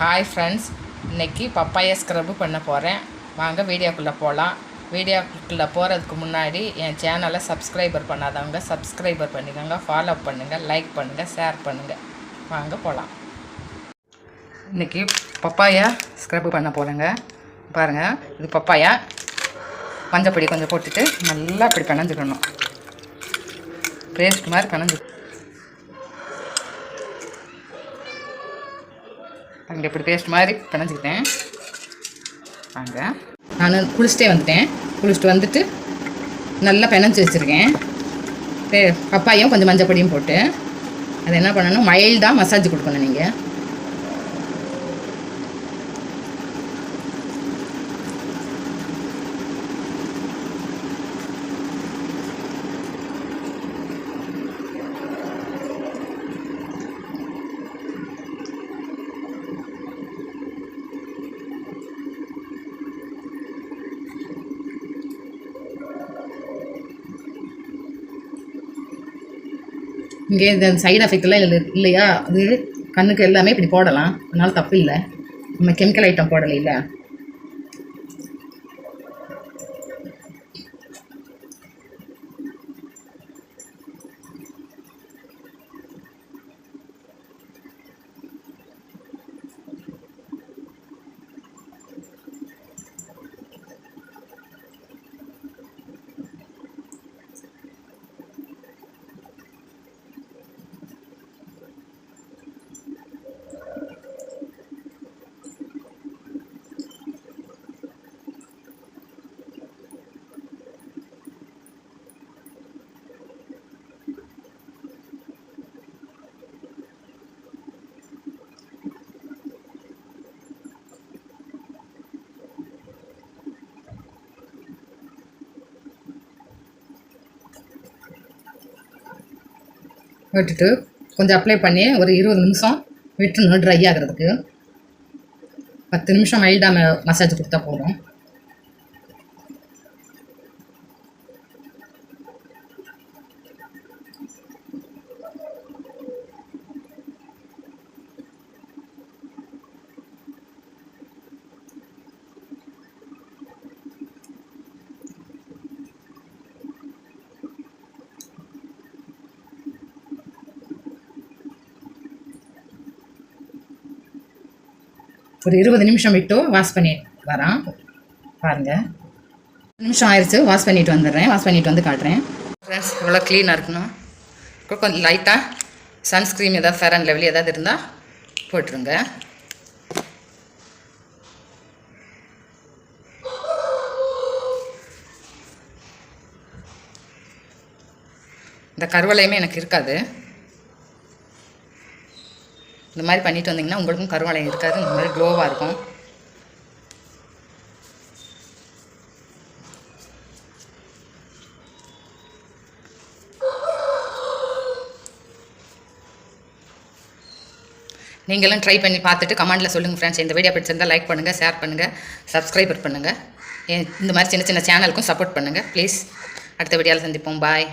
Hi friends இன்னைக்கு papaya scrub பண்ண போகிறேன் வாங்க வீடியோக்குள்ளே போகலாம் வீடியோக்குள்ளே போகிறதுக்கு முன்னாடி என் சேனலை சப்ஸ்கிரைபர் பண்ணாதவங்க சப்ஸ்கிரைபர் பண்ணிக்கோங்க ஃபாலோ பண்ணுங்கள் லைக் பண்ணுங்கள் ஷேர் பண்ணுங்கள் வாங்க போகலாம் இன்றைக்கி பப்பாயா ஸ்க்ரப்பு பண்ண போகிறேங்க பாருங்கள் இது பப்பாயா. மஞ்சப்பொடி கொஞ்சம் போட்டுட்டு நல்லா இப்படி பிணைஞ்சிக்கணும். பேஸ்ட் மாதிரி பிணைஞ்சு இங்கே இப்படி பேஸ்ட் மாதிரி பிணைஞ்சிக்கிட்டேன். வாங்க. நான் குளிச்சுட்டே வந்துட்டேன். குளிச்சுட்டு வந்துட்டு நல்லா பிணைஞ்சி வச்சுருக்கேன். பப்பாயும் கொஞ்சம் மஞ்சள் பொடியும் போட்டு. அது என்ன பண்ணணும்? மைல்டாக மசாஜ் கொடுக்கணும் நீங்கள் இங்கே இந்த சைடு எஃபெக்ட்லாம் இல்லை இல்லையா? அது கண்ணுக்கு எல்லாமே இப்படி போடலாம். அதனால் தப்பு இல்லை. நம்ம கெமிக்கல் ஐட்டம் போடலை இல்லை விட்டுட்டு கொஞ்சம் அப்ளை பண்ணி ஒரு இருபது நிமிஷம் விட்டுணும் ட்ரை ஆகிறதுக்கு. பத்து நிமிஷம் மைல்டாக மசாஜ் கொடுத்தா போதும். ஒரு இருபது நிமிஷம் விட்டு வாஷ் பண்ணி வரான். பாருங்கள் நிமிஷம் ஆயிடுச்சு வாஷ் பண்ணிட்டு வந்துடுறேன். வாஷ் பண்ணிட்டு வந்து காட்டுறேன். ஃப்ரெண்ட்ஸ் இவ்வளோ க்ளீனாக இருக்கணும். கொஞ்சம் லைட்டாக சன்ஸ்க்ரீம் ஏதாவது ஃபேர் அண்ட் லெவல் ஏதாவது இருந்தால் போட்டுருங்க. இந்த கருவலையுமே எனக்கு இருக்காது. இந்த மாதிரி பண்ணிட்டு வந்தீங்கன்னா உங்களுக்கும் கருவாலயம் இருக்காது இந்த மாதிரி க்ளோவாக இருக்கும். நீங்களும் ட்ரை பண்ணி பார்த்துட்டு கமெண்ட்டில் சொல்லுங்கள் ஃப்ரெண்ட்ஸ் இந்த வீடியோ பிடிச்சிருந்தால் லைக் பண்ணுங்கள் ஷேர் பண்ணுங்கள் சப்ஸ்கிரைபர் பண்ணுங்கள் இந்த மாதிரி சின்ன சின்ன சேனலுக்கும் சப்போர்ட் பண்ணுங்கள் ப்ளீஸ் அடுத்த வீடியோவில் சந்திப்போம். பாய்